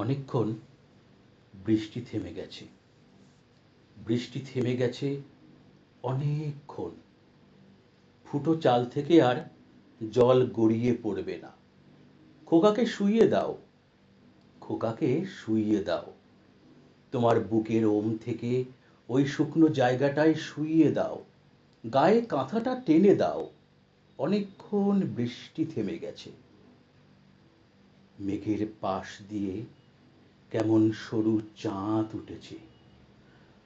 অনেকক্ষণ বৃষ্টি থেমে গেছে। বৃষ্টি থেমে গেছে অনেকক্ষণ। ফুটো চাল থেকে আর জল গড়িয়ে পড়বে না। খোকাকে শুইয়ে দাও। খোকাকে শুইয়ে দাও। তোমার বুকের ওম থেকে ওই শুকনো জায়গাটায় শুইয়ে দাও। গায়ে কাঁথাটা টেনে দাও। অনেকক্ষণ বৃষ্টি থেমে গেছে। মেঘের পাশ দিয়ে কেমন সরু চাঁদ উঠেছে।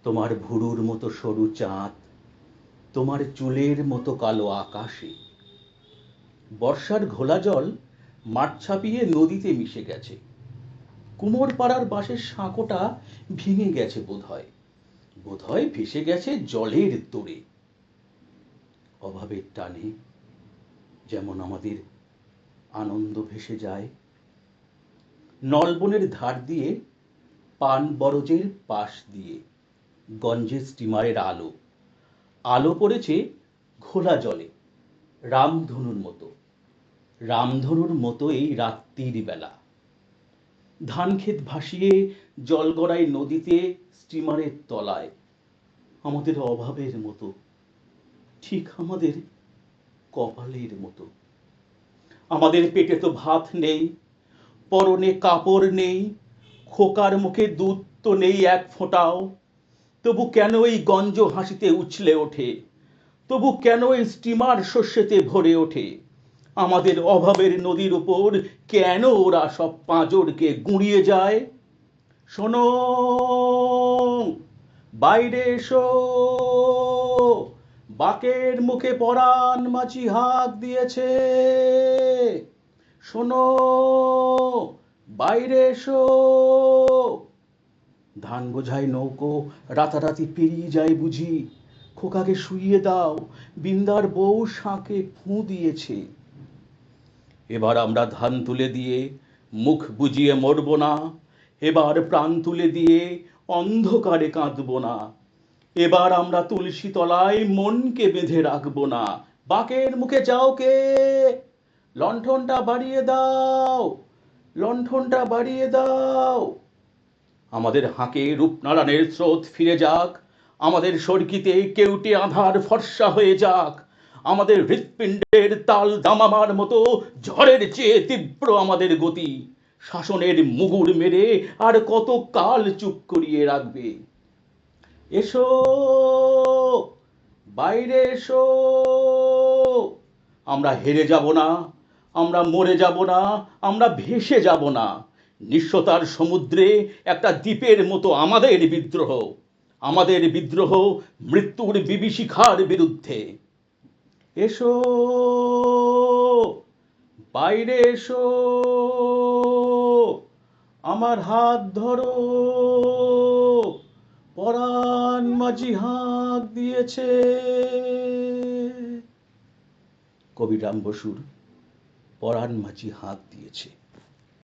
তোমার ভুরুর মতো সরু চাঁদ, তোমার চুলের মতো কালো আকাশে। বর্ষার ঘোলা জল মাঠ ছাপিয়ে নদীতে মিশে গেছে। কুমোর পাড়ার বাঁশের সাঁকোটা ভেঙে গেছে বোধহয়। বোধহয় ভেসে গেছে জলের তোড়ে। অভাবের টানে যেমন আমাদের আনন্দ ভেসে যায় নলবনের ধার দিয়ে পান বরজের পাশ দিয়ে, গঞ্জে স্টিমারের আলো। আলো পড়েছে ঘোলা জলে, রামধনুর মতো। রামধনুর মতো এই রাত্রির বেলা। ধান ক্ষেত ভাসিয়ে জল গড়াই নদীতে, স্টিমারের তলায়। আমাদের অভাবের মতো, ঠিক আমাদের কপালের মতো। আমাদের পেটে তো ভাত নেই পরনে কাপড় নেই, খোকার মুখে দুধ তো নেই এক ফোঁটাও। তবু কেন এই গঞ্জ হাসিতে উছলে ওঠে? তবু কেন এই স্টিমার শস্যেতে ভরে ওঠে? আমাদের অভাবের নদীর উপর কেন ওরা সব পাঁজরকে গুঁড়িয়ে যায়? শোনো, বাইরে এসো। বাকের মুখে পরাণ মাছি হাত দিয়েছে। শোনো, বাইরে এসো। ধান বোঝাই নৌকো, রাতারাতি পেরিয়ে যায় বুঝি। খোকাকে শুইয়ে দাও, বিন্দার বউ শাঁকে ফুঁ দিয়েছে। এবার আমরা ধান তুলে দিয়ে, মুখ বুজিয়ে মরব না। এবার প্রাণ তুলে দিয়ে, অন্ধকারে কাঁদব না। এবার আমরা তুলসী তলায় মনকে বেঁধে রাখব না। বাকের মুখে যাও কে? লণ্ঠনটা বাড়িয়ে দাও, লণ্ঠনটা বাড়িয়ে দাও। আমাদের হাঁকে রূপনারায়ণের স্রোত ফিরে যাক, আমাদের সড়কিতে কেউটে আধার ফর্সা হয়ে যাক, আমাদের হৃৎপিণ্ডের তাল দামামার মতো ঝড়ের চেয়ে তীব্র আমাদের গতি। শাসনের মুগুর মেরে আর কত কাল চুপ করিয়ে রাখবে? এসো, বাইরে এসো। আমরা হেরে যাব না। আমরা মরে যাব না, আমরা ভেসে যাব না। নিঃস্বতার সমুদ্রে একটা দ্বীপের মতো আমাদের বিদ্রোহ আমাদের বিদ্রোহ মৃত্যুর বিভীষিকার বিরুদ্ধে। এসো, বাইরে এসো, আমার হাত ধরো। পরাণ মাঝি হাত দিয়েছে। কবি রাম বসুর পরাণ মাঝি হাঁক দিয়েছে।